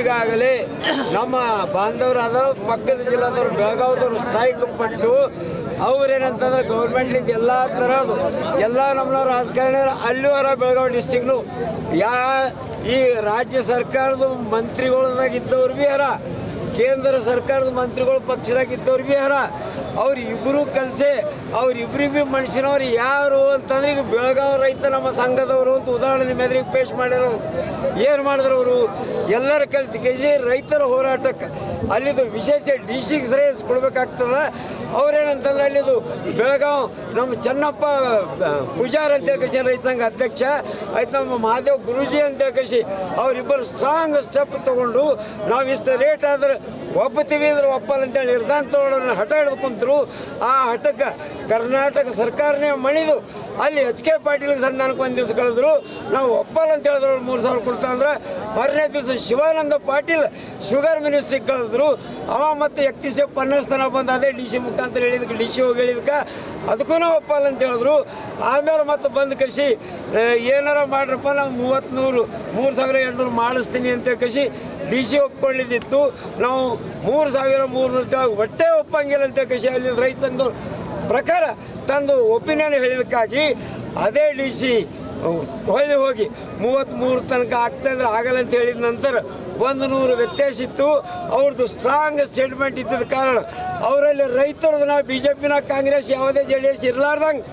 ಈಗಾಗಲೇ ನಮ್ಮ ಬಾಂಧವರಾದ ಪಕ್ಕದ ಜಿಲ್ಲಾದವರು ಬೆಳಗಾವಿದವರು ಸ್ಟ್ರೈಕ್ ಪಟ್ಟು ಅವ್ರೇನಂತಂದ್ರೆ ಗೌರ್ಮೆಂಟ್ನಿಂದ ಎಲ್ಲ ಥರದ್ದು ಎಲ್ಲ ನಮ್ಮ ರಾಜಕಾರಣಿಯರು ಅಲ್ಲಿವರ ಬೆಳಗಾವಿ ಡಿಸ್ಟಿಕ್ನು. ಯಾ ಈ ರಾಜ್ಯ ಸರ್ಕಾರದ ಮಂತ್ರಿಗಳದಾಗಿದ್ದವ್ರು ಭೀ ಹರ ಕೇಂದ್ರ ಸರ್ಕಾರದ ಮಂತ್ರಿಗಳು ಪಕ್ಷದಾಗ ಇದ್ದವ್ರು ಭೀ ಯಾರ ಅವ್ರು ಇಬ್ಬರು ಕಲಿಸಿ ಅವ್ರಿಬ್ರಿಗೆ ಮನುಷ್ಯನವ್ರು ಯಾರು ಅಂತಂದ್ರೆ ಈಗ ಬೆಳಗಾವಿ ರೈತ ನಮ್ಮ ಸಂಘದವರು ಅಂತ ಉದಾಹರಣೆ ನಿಮ್ಮ ಎದುರಿಗೆ ಪೇಶ್ ಮಾಡ್ಯಾರ ಏನು ಮಾಡಿದ್ರು ಅವರು? ಎಲ್ಲರ ಕೆಜಿ ರೈತರ ಹೋರಾಟಕ್ಕೆ ಅಲ್ಲಿದು ವಿಶೇಷ ಡಿ ಸಿಗೆ ಶ್ರೇಯಸ್ ಕೊಡ್ಬೇಕಾಗ್ತದೆ. ಅವ್ರೇನಂತಂದ್ರೆ ಅಲ್ಲಿದು ಬೆಳಗಾವ್ ನಮ್ಮ ಚೆನ್ನಪ್ಪ ಪೂಜಾರ್ ಅಂತ ರೈತ ಸಂಘ ಅಧ್ಯಕ್ಷ, ಆಯ್ತು ನಮ್ಮ ಮಹಾದೇವ್ ಗುರುಜಿ ಅಂತ ಅವರಿಬ್ಬರು ಸ್ಟ್ರಾಂಗ್ ಸ್ಟೆಪ್ ತಗೊಂಡು ನಾವು ಇಷ್ಟು ರೇಟ್ ಆದ್ರೆ ಒಪ್ಪತ್ತೀವಿ ಅಂದ್ರೆ ಒಪ್ಪಲ್ಲ ಅಂತೇಳಿ ನಿರ್ಧಾರ ಹಠ ಹಿಡಿದು ಕುಂತರು ಆ ಹಠಕ್ಕೆ ಕರ್ನಾಟಕ ಸರ್ಕಾರನೇ ಮಣಿದು ಅಲ್ಲಿ ಎಚ್ ಕೆ ಪಾಟೀಲ್ ಸನ್ಮಾನಕ್ಕೆ ಒಂದು ದಿವಸ ಕಳೆದ್ರು, ನಾವು ಒಪ್ಪಲ್ಲ ಅಂತ ಹೇಳಿದ್ರು ಅವ್ರು ಮೂರು ಸಾವಿರ ಕೊಡ್ತಾ ಅಂದ್ರೆ, ಮಾರನೇ ದಿವಸ ಶಿವಾನಂದ ಪಾಟೀಲ್ ಶುಗರ್ ಮಿನಿಸ್ಟ್ರಿಗೆ ಕಳಿಸಿದ್ರು. ಅವ ಮತ್ತೆ ಎಕ್ತಿಸೆ ಪನ್ನಸ್ತನ ಬಂದ, ಅದೇ ಡಿ ಸಿ ಮುಖಾಂತರ ಹೇಳಿದಕ್ಕೆ ಡಿ ಸಿ ಹೋಗಿ ಹೇಳಿದಕ್ಕೆ ಅದಕ್ಕೂ ನಾವು ಒಪ್ಪಲ್ಲ ಅಂತ ಹೇಳಿದ್ರು. ಆಮೇಲೆ ಮತ್ತೆ ಬಂದು ಕಸಿ ಏನಾರ ಮಾಡ್ರಪ್ಪ, ನಾವು ಮೂವತ್ತು ನೂರು ಮೂರು ಸಾವಿರ ಎಂಟುನೂರು ಮಾಡಿಸ್ತೀನಿ ಅಂತ ಕಸಿ, ಡಿ ಸಿ ಒಪ್ಕೊಳ್ಳಿದ್ದಿತ್ತು ನಾವು ಮೂರು ಸಾವಿರ ಮೂರು ನೂರು ಹೊಟ್ಟೆ ಒಪ್ಪಂಗಿಲ್ಲ ಅಂತ ಕಸಿ, ಅಲ್ಲಿ ರೈತ ಸಂಘದವ್ರು ಪ್ರಕಾರ ತಂದು ಒಪಿನಿಯನ್ ಹೇಳಲಿಕ್ಕಾಗಿ ಅದೇ ಡಿ ಸಿ ಹೊಳ್ಳಿ ಹೋಗಿ ಮೂವತ್ತ್ಮೂರು ತನಕ ಆಗ್ತಾ ಇದ್ರೆ ಆಗಲ್ಲ ಅಂತ ಹೇಳಿದ ನಂತರ ಒಂದು ನೂರು ವ್ಯತ್ಯಾಸ ಇತ್ತು. ಅವ್ರದ್ದು ಸ್ಟ್ರಾಂಗ್ ಸ್ಟೇಟ್ಮೆಂಟ್ ಇದ್ದದ ಕಾರಣ ಅವರಲ್ಲಿ ರೈತರದನ್ನ ಬಿ ಜೆ ಪಿನ ಕಾಂಗ್ರೆಸ್ ಯಾವುದೇ ಜೆ ಡಿ ಎಸ್ ಇರಲಾರ್ದಂಗೆ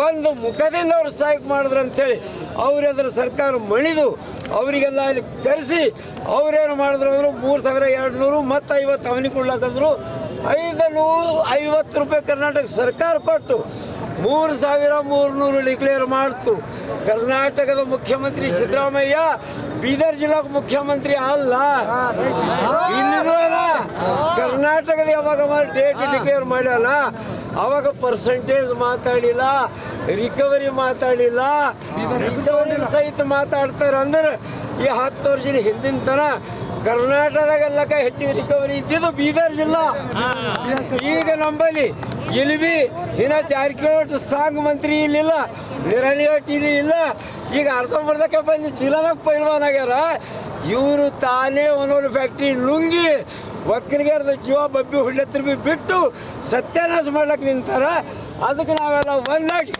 ಒಂದು ಮುಖದಿಂದ ಅವ್ರು ಸ್ಟ್ರೈಕ್ ಮಾಡಿದ್ರು ಅಂಥೇಳಿ ಅವರೆದ್ರ ಸರ್ಕಾರ ಮಣಿದು ಅವರಿಗೆಲ್ಲ ಅಲ್ಲಿ ಕರೆಸಿ ಅವರೇನು ಮಾಡಿದ್ರು ಅಂದ್ರೆ ಮೂರು ಸಾವಿರ ಎರಡು ನೂರು ಮತ್ತು ಐವತ್ತು ಅವನಿಗೆ ಕೊಡ್ಲಾಕಿದ್ರು ಐದು ನೂರು ಐವತ್ತು ರೂಪಾಯಿ ಕರ್ನಾಟಕ ಸರ್ಕಾರ ಕೊಟ್ಟು ಮೂರು ಸಾವಿರ ಮೂರುನೂರು ಡಿಕ್ಲೇರ್ ಮಾಡ್ತು. ಕರ್ನಾಟಕದ ಮುಖ್ಯಮಂತ್ರಿ ಸಿದ್ದರಾಮಯ್ಯ ಬೀದರ್ ಜಿಲ್ಲಾ ಮುಖ್ಯಮಂತ್ರಿ ಅಲ್ಲ. ಕರ್ನಾಟಕದ ಯಾವಾಗ ಡೇಟ್ ಡಿಕ್ಲೇರ್ ಮಾಡ್ಯಾನ? ಅವಾಗ ಪರ್ಸೆಂಟೇಜ್ ಮಾತಾಡಿಲ್ಲ. ರಿಕವರಿ ಮಾತಾಡಿಲ್ಲ. ರಿಕವರಿ ಸಹಿತ ಮಾತಾಡ್ತಾರೆ ಅಂದ್ರೆ ಈ ಹತ್ತು ವರ್ಷದ ಹಿಂದಿನ ತನ ಕರ್ನಾಟಕದಾಗೆಲ್ಲಕ ಹೆಚ್ಚಿಗೆ ರಿಕವರಿ ಇದ್ದಿದ್ದು ಬೀದರ್ ಜಿಲ್ಲಾ. ಈಗ ನಂಬಲ್ಲಿ ಇಲ್ಲಿ ಇನ್ನ ಜಾರಕಿಹೊಳಿ ಸಾಂಗ್ ಮಂತ್ರಿ ಇಲ್ಲಿಲ್ಲ ನಿರಳಿಹಟ್ಟಿ ಇಲ್ಲಿ ಇಲ್ಲ. ಈಗ ಅರ್ಧಂಬರ್ಧಕ್ಕೆ ಬಂದು ಚೀಲದಾಗ ಪೈಲ್ವಾನ್ ಆಗ್ಯಾರ. ಇವರು ತಾನೇ ಒಂದೊಂದು ಫ್ಯಾಕ್ಟ್ರಿ ನುಂಗಿ ಒಕ್ಕಲಿಗರದ ಜೀವ ಬಬ್ಬಿ ಹುಡ್ಲತ್ರ ಬಿ ಬಿಟ್ಟು ಸತ್ಯಾನಾಶ ಮಾಡ್ಲಕ್ಕೆ ನಿಂತಾರ. ಅದಕ್ಕೆ ನಾವೆಲ್ಲ ಒಂದಾಗಿ.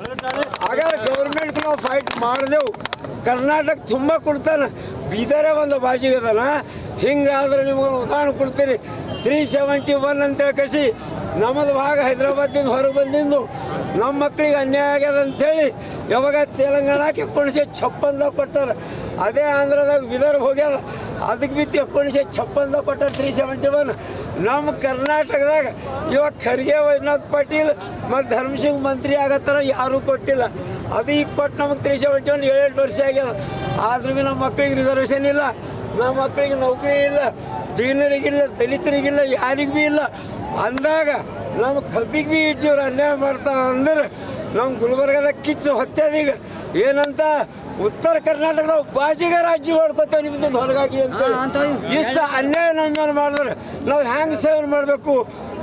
ಹಾಗಾದ್ರೆ ಗೌರ್ಮೆಂಟ್ ನಾವು ಫೈಟ್ ಮಾಡಿದೆವು. ಕರ್ನಾಟಕ ತುಂಬ ಕೊಡ್ತಾನೆ. ಬೀದರೇ ಒಂದು ಭಾಷೆಗೆ ಅದನ್ನ ಹಿಂಗಾದ್ರೆ ನಿಮ್ಗೆ ಉದಾಹರಣೆ ಕೊಡ್ತೀರಿ ತ್ರೀ ಸೆವೆಂಟಿ ಒನ್ ಅಂತೇಳಿ ಕಸಿ ನಮ್ಮದು ಭಾಗ ಹೈದ್ರಾಬಾದಿಂದ ಹೊರಗೆ ಬಂದಿಂದು ನಮ್ಮ ಮಕ್ಕಳಿಗೆ ಅನ್ಯಾಯ ಆಗ್ಯದ ಅಂತೇಳಿ ಯಾವಾಗ ತೆಲಂಗಾಣಕ್ಕೆ ಎಕ್ಕೊಣಿಸಿ ಛಪ್ಪನ್ದಾಗ ಕೊಟ್ಟಾರ. ಅದೇ ಆಂಧ್ರದಾಗ ವಿದರ್ಭ ಹೋಗ್ಯದ. ಅದಕ್ಕೆ ಬಿತ್ತು ಎಕ್ಕೊಣಿಸಿ ಛಪ್ಪನ್ದಾಗ ಕೊಟ್ಟಾರ ತ್ರೀ ಸೆವೆಂಟಿ ಒನ್ ನಮ್ಮ ಕರ್ನಾಟಕದಾಗ ಇವಾಗ ಖರ್ಗೆ ವೈದ್ಯನಾಥ್ ಪಾಟೀಲ್ ಮತ್ತು ಧರ್ಮಸಿಂಗ್ ಮಂತ್ರಿ ಆಗತ್ತಾರ ಯಾರೂ ಕೊಟ್ಟಿಲ್ಲ. ಅದು ಈಗ ಕೊಟ್ಟು ನಮಗೆ ತ್ರೀ ಸೆವೆಂಟಿ ಒನ್ ಏಳೆಂಟು ವರ್ಷ ಆಗ್ಯದ. ಆದ್ರೂ ಭೀ ನಮ್ಮ ಮಕ್ಕಳಿಗೆ ರಿಸರ್ವೇಷನ್ ಇಲ್ಲ. ನಮ್ಮ ಮಕ್ಕಳಿಗೆ ನೌಕರಿ ಇಲ್ಲ. ದೀನರಿಗಿಲ್ಲ, ದಲಿತರಿಗಿಲ್ಲ, ಯಾರಿಗೂ ಭೀ ಇಲ್ಲ. ಅಂದಾಗ ನಮ್ಮ ಕಬ್ಬಿಗೆ ಭೀ ಇಟ್ಟಿವ್ರು ಅನ್ಯಾಯ ಮಾಡ್ತಾ ಅಂದ್ರೆ ನಮ್ಮ ಗುಲ್ಬರ್ಗದ ಕಿಚ್ಚು ಹೊತ್ತದೀಗ ಏನಂತ? ಉತ್ತರ ಕರ್ನಾಟಕದ ಬಾಜಿಗೆ ರಾಜ್ಯ ಮಾಡ್ಕೊತೇವೆ ನಿಮ್ದು ಹೊರಗಾಗಿ ಅಂತ ಇಷ್ಟ ಅನ್ಯಾಯ ನಮ್ಮ ಮೇಲೆ ಮಾಡಿದ್ರೆ ನಾವು ಹ್ಯಾಂಗೆ ಸೇವೆ ಮಾಡಬೇಕು?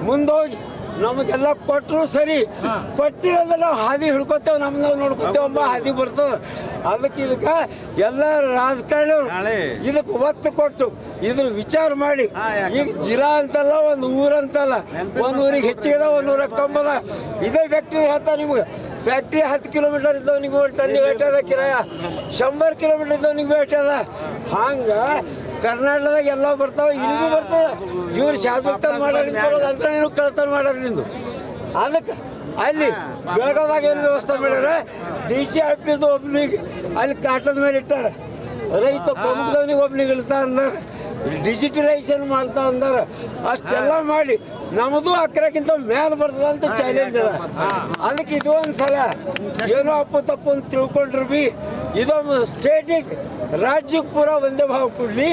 ಮುಂದೋಗಿ ನಮಗೆಲ್ಲ ಕೊಟ್ಟರು ಸರಿ. ಕೊಟ್ಟಿರೋದ್ರೆ ನಾವು ಹಾದಿ ಹಿಡ್ಕೊತೇವೆ ನಮ್ಮ ನಾವು ನೋಡ್ಕೊತೇವೆ ಅಂಬ ಹಾದಿ ಬರ್ತದೆ. ಅದಕ್ಕೆ ಇದಕ್ಕೆ ಎಲ್ಲ ರಾಜಕಾರಣಿ ಇದಕ್ಕೆ ಒತ್ತು ಕೊಟ್ಟು ಇದ್ರ ವಿಚಾರ ಮಾಡಿ. ಈಗ ಜಿಲ್ಲಾ ಅಂತಲ್ಲ ಒಂದು ಊರಂತಲ್ಲ. ಒಂದು ಊರಿಗೆ ಹೆಚ್ಚಿಗೆ ಒಂದು ಊರ ಕಂಬದ ಇದೇ ಫ್ಯಾಕ್ಟ್ರಿ ಹೇಳ್ತಾ ನಿಮ್ಗೆ. ಫ್ಯಾಕ್ಟ್ರಿ ಹತ್ತು ಕಿಲೋಮೀಟರ್ ಇದ್ದವನಿಗೆ ಟನ್ನಿಗೆ ಭೇಟಿ ಅದ ಕಿರಾಯ? ಶಂಬರ್ ಕಿಲೋಮೀಟರ್ ಇದ್ದವನಿಗೆ ಭೇಟಿ ಅದ ಹಂಗೆ ಕರ್ನಾಟಕದಾಗ ಎಲ್ಲ ಬರ್ತಾವೆ ಇಲ್ಲಿಗೂ ಬರ್ತಾವೆ. ಇವ್ರು ಶಾಸಕತನ ಮಾಡೋದು ಅಂತ ನೀನು ಕಳ್ತನ ಮಾಡೋದು ನಿಂದು. ಅದಕ್ಕೆ ಅಲ್ಲಿ ಬೆಳಗಾವ್ದಾಗ ಏನು ವ್ಯವಸ್ಥೆ ಮಾಡ್ಯಾರ? ಡಿ ಸಿ ಆಫೀಸ್ ಒಬ್ಬನಿಗೆ ಅಲ್ಲಿ ಕಾಟದ ಮೇಲೆ ಇಟ್ಟಾರ. ರೈತ ಪ್ರಮುಖದವನಿಗೆ ಒಬ್ಬನಿಗೆ ಇಳ್ತಾ ಅಂದಾರ. ಡಿಜಿಟಲೈಸೇಷನ್ ಮಾಡ್ತಾ ಅಂದಾರ. ಅಷ್ಟೆಲ್ಲ ಮಾಡಿ ನಮ್ಮದು ಅಕ್ರಕ್ಕಿಂತ ಮ್ಯಾಲ ಬರ್ತದ ಅಂತ ಚಾಲೆಂಜ್ ಅದ. ಅದಕ್ಕೆ ಇದು. ಒಂದು ಸಲ ಏನೋ ಅಪ್ಪು ತಪ್ಪು ಅಂತ ತಿಳ್ಕೊಂಡ್ರು ಬಿ ಇದೊಂದು ಸ್ಟೇಟಿಗೆ ರಾಜ್ಯಕ್ಕೆ ಪೂರ ಒಂದೇ ಭಾವ ಕೊಡಲಿ.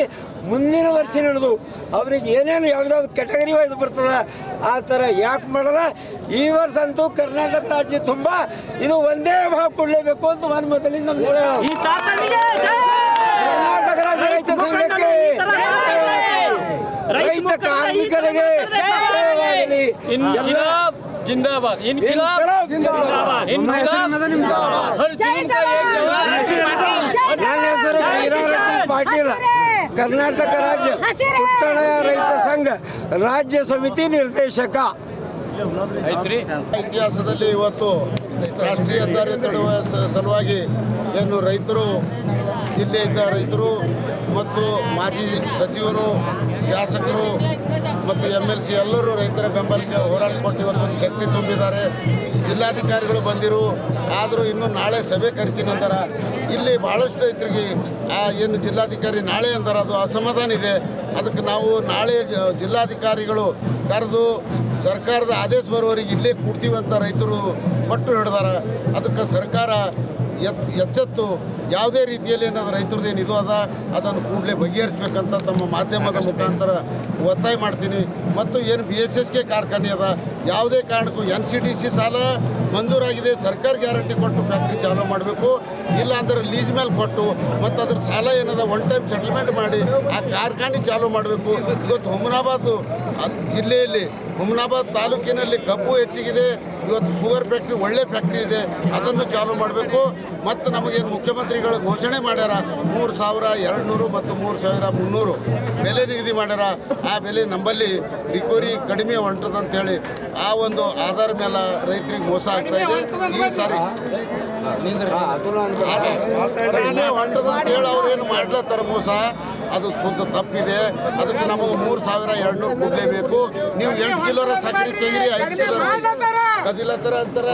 ಮುಂದಿನ ವರ್ಷ ನಡೆದು ಅವ್ರಿಗೆ ಏನೇನು ಯಾವುದಾದ್ರು ಕ್ಯಾಟಗರಿ ವೈಸ್ ಬರ್ತದೆ ಆ ಥರ ಯಾಕೆ ಮಾಡಲ್ಲ ಈ ವರ್ಷ ಅಂತೂ ಕರ್ನಾಟಕ ರಾಜ್ಯ ತುಂಬ ಇದು ಒಂದೇ ಭಾವ ಕೊಡಲೇಬೇಕು ಅಂತ ಒಂದು ಮೊದಲಿಂದ ಕರ್ನಾಟಕ ರಾಜ್ಯ ರೈತ ಸಂಘಕ್ಕೆ ರೈತ ಕಾರ್ಮಿಕರಿಗೆ ಎಲ್ಲ जिंदाबाद इनकलाब ಇನ್ಕಲಾಬ್ ಜಿಂದಾಬಾದ್. इनकलाब हर जय जून का एक जवान जवान जय ನನ್ನ ಹೆಸರು जय ವೀರಾರೆಡ್ಡಿ किसान. ಪಾಟೀಲ್ ಹಸಿರೆ. ಕರ್ನಾಟಕ ರಾಜ್ಯ ಪುಟ್ಟಣ ರೈತ ಸಂಘ ರಾಜ್ಯ ಸಮಿತಿ ನಿರ್ದೇಶಕ ಐತ್ರಿ ಇತಿಹಾಸದಲ್ಲಿ ಇವತ್ತು ರಾಷ್ಟ್ರೀಯ ಹೆದ್ದಾರಿ ತಡೆಯುವ ಸ- ಸಲುವಾಗಿ ಏನು ರೈತರು ಜಿಲ್ಲೆಯಿಂದ ರೈತರು ಮತ್ತು ಮಾಜಿ ಸಚಿವರು, ಶಾಸಕರು ಮತ್ತು ಎಂ ಎಲ್ ಸಿ ಎಲ್ಲರೂ ರೈತರ ಬೆಂಬಲಕ್ಕೆ ಹೋರಾಟ ಕೊಟ್ಟು ಇವತ್ತೊಂದು ಶಕ್ತಿ ತುಂಬಿದ್ದಾರೆ. ಜಿಲ್ಲಾಧಿಕಾರಿಗಳು ಬಂದಿರು, ಆದರೂ ಇನ್ನು ನಾಳೆ ಸಭೆ ಕರಿತೀನಿ ಅಂತಾರೆ. ಇಲ್ಲಿ ಭಾಳಷ್ಟು ರೈತರಿಗೆ ಆ ಏನು ಜಿಲ್ಲಾಧಿಕಾರಿ ನಾಳೆ ಅಂದಾರ ಅದು ಅಸಮಾಧಾನ ಇದೆ. ಅದಕ್ಕೆ ನಾವು ನಾಳೆ ಜಿಲ್ಲಾಧಿಕಾರಿಗಳು ಕರೆದು ಸರ್ಕಾರದ ಆದೇಶ ಬರುವವರಿಗೆ ಇಲ್ಲೇ ಅಂತ ರೈತರು ಪಟ್ಟು ಹಿಡ್ದಾರ. ಅದಕ್ಕೆ ಸರ್ಕಾರ ಎತ್ ಎಚ್ಚೆತ್ತು ಯಾವುದೇ ರೀತಿಯಲ್ಲಿ ಏನಾದ್ರು ರೈತರದ್ದು ಏನು ಇದು ಅದ, ಅದನ್ನು ಕೂಡಲೇ ಬಗೆಹರಿಸ್ಬೇಕಂತ ತಮ್ಮ ಮಾಧ್ಯಮದ ಮುಖಾಂತರ ಒತ್ತಾಯ ಮಾಡ್ತೀನಿ. ಮತ್ತು ಏನು ಬಿ ಎಸ್ ಎಸ್ ಕೆ ಕಾರ್ಖಾನೆ ಅದ, ಯಾವುದೇ ಕಾರಣಕ್ಕೂ ಎನ್ ಸಿ ಡಿ ಸಿ ಸಾಲ ಮಂಜೂರಾಗಿದೆ, ಸರ್ಕಾರ ಗ್ಯಾರಂಟಿ ಕೊಟ್ಟು ಫ್ಯಾಕ್ಟ್ರಿ ಚಾಲೂ ಮಾಡಬೇಕು. ಇಲ್ಲ ಅಂದ್ರೆ ಲೀಸ್ ಮೇಲೆ ಕೊಟ್ಟು ಮತ್ತು ಅದ್ರ ಸಾಲ ಏನದ ಒನ್ ಟೈಮ್ ಸೆಟಲ್ಮೆಂಟ್ ಮಾಡಿ ಆ ಕಾರ್ಖಾನೆ ಚಾಲೂ ಮಾಡಬೇಕು. ಇವತ್ತು ಹುಮನಾಬಾದ್ ಜಿಲ್ಲೆಯಲ್ಲಿ ಹುಮನಾಬಾದ್ ತಾಲೂಕಿನಲ್ಲಿ ಕಬ್ಬು ಹೆಚ್ಚಿಗಿದೆ. ಇವತ್ತು ಶುಗರ್ ಫ್ಯಾಕ್ಟ್ರಿ ಒಳ್ಳೆ ಫ್ಯಾಕ್ಟ್ರಿ ಇದೆ, ಅದನ್ನು ಚಾಲೂ ಮಾಡಬೇಕು. ಮತ್ತು ನಮಗೇನು ಮುಖ್ಯಮಂತ್ರಿಗಳು ಘೋಷಣೆ ಮಾಡ್ಯಾರ, ಮೂರು ಸಾವಿರ ಎರಡು ನೂರು ಮತ್ತು ಮೂರು ಸಾವಿರ ಮುನ್ನೂರು ಬೆಲೆ ನಿಗದಿ ಮಾಡ್ಯಾರ. ಆ ಬೆಲೆ ನಂಬಲ್ಲಿ ರಿಕವರಿ ಕಡಿಮೆ ಹೊಂಟದಂತೇಳಿ ಆ ಒಂದು ಆಧಾರ ಮೇಲೆ ರೈತರಿಗೆ ಮೋಸ ಆಗ್ತಾ ಇದೆ. ಈ ಸಾರಿ ಕಡಿಮೆ ಹೊಂಟದಂತೇಳಿ ಅವ್ರೇನು ಮಾಡ್ಲತ್ತಾರ ಮೋಸ? ಅದು ಶುದ್ಧ ತಪ್ಪಿದೆ. ಅದಕ್ಕೆ ನಮಗೆ ಮೂರು ಸಾವಿರ ಎರಡು ನೂರು ಕೊಡಲೇಬೇಕು. ನೀವು ಎಂಟು ಕಿಲೋರ ಸಕ್ಕರೆ ತೆಗೀರಿ, ಐದು ಕದಿಲತ್ತರ ಅಂತಾರ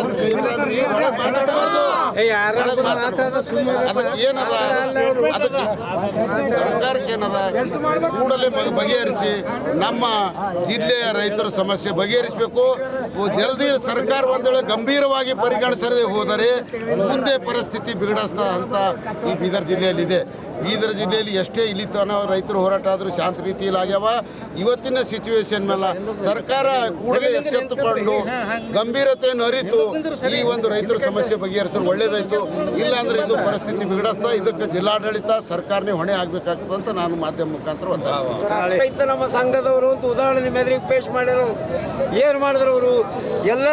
ಮಾತಾಡಬಾರ್ದು. ಅದಕ್ಕೆ ಏನದ? ಅದಕ್ಕೆ ಸರ್ಕಾರಕ್ಕೆ ಏನದ? ಕೂಡಲೇ ಬಗೆಹರಿಸಿ ನಮ್ಮ ಜಿಲ್ಲೆಯ ರೈತರ ಸಮಸ್ಯೆ ಬಗೆಹರಿಸಬೇಕು. ಜಲ್ದಿ ಸರ್ಕಾರ ಒಂದು ವೇಳೆ ಗಂಭೀರವಾಗಿ ಪರಿಗಣಿಸದೆ ಹೋದರೆ ಮುಂದೆ ಪರಿಸ್ಥಿತಿ ಬಿಗಡಿಸ್ತಾ ಅಂತ ಈ ಬೀದರ್ ಜಿಲ್ಲೆಯಲ್ಲಿದೆ. ಬೀದರ್ ಜಿಲ್ಲೆಯಲ್ಲಿ ಎಷ್ಟೇ ಇಲ್ಲಿ ತನಕ ರೈತರು ಹೋರಾಟ ಆದರೂ ಶಾಂತ ರೀತಿಯಲ್ಲಿ ಆಗ್ಯಾವ. ಇವತ್ತಿನ ಸಿಚುವೇಶನ್ ಮೇಲೆ ಸರ್ಕಾರ ಕೂಡಲೇ ಎಚ್ಚೆತ್ತುಕೊಂಡು ಗಂಭೀರತೆಯನ್ನು ಅರಿತು ಈ ಒಂದು ರೈತರ ಸಮಸ್ಯೆ ಬಗೆಹರಿಸಲು ಒಳ್ಳೇದಾಯಿತು. ಇಲ್ಲ ಅಂದ್ರೆ ಇದು ಪರಿಸ್ಥಿತಿ ಬಿಗಡಿಸ್ತಾ ಇದಕ್ಕೆ ಜಿಲ್ಲಾಡಳಿತ ಸರ್ಕಾರನೇ ಹೊಣೆ ಆಗ್ಬೇಕಾಗ್ತದೆ ಅಂತ ನಾನು ಮಾಧ್ಯಮ ಮುಖಾಂತರ ಒತ್ತಾಯ ರೈತ ನಮ್ಮ ಸಂಘದವರು ಅಂತ ಉದಾಹರಣೆ ನಿಮ್ಮ ಎದುರಿಗೆ ಪೇಶ್ ಮಾಡಿದ್ರು. ಏನು ಮಾಡಿದ್ರು ಅವರು? ಎಲ್ಲ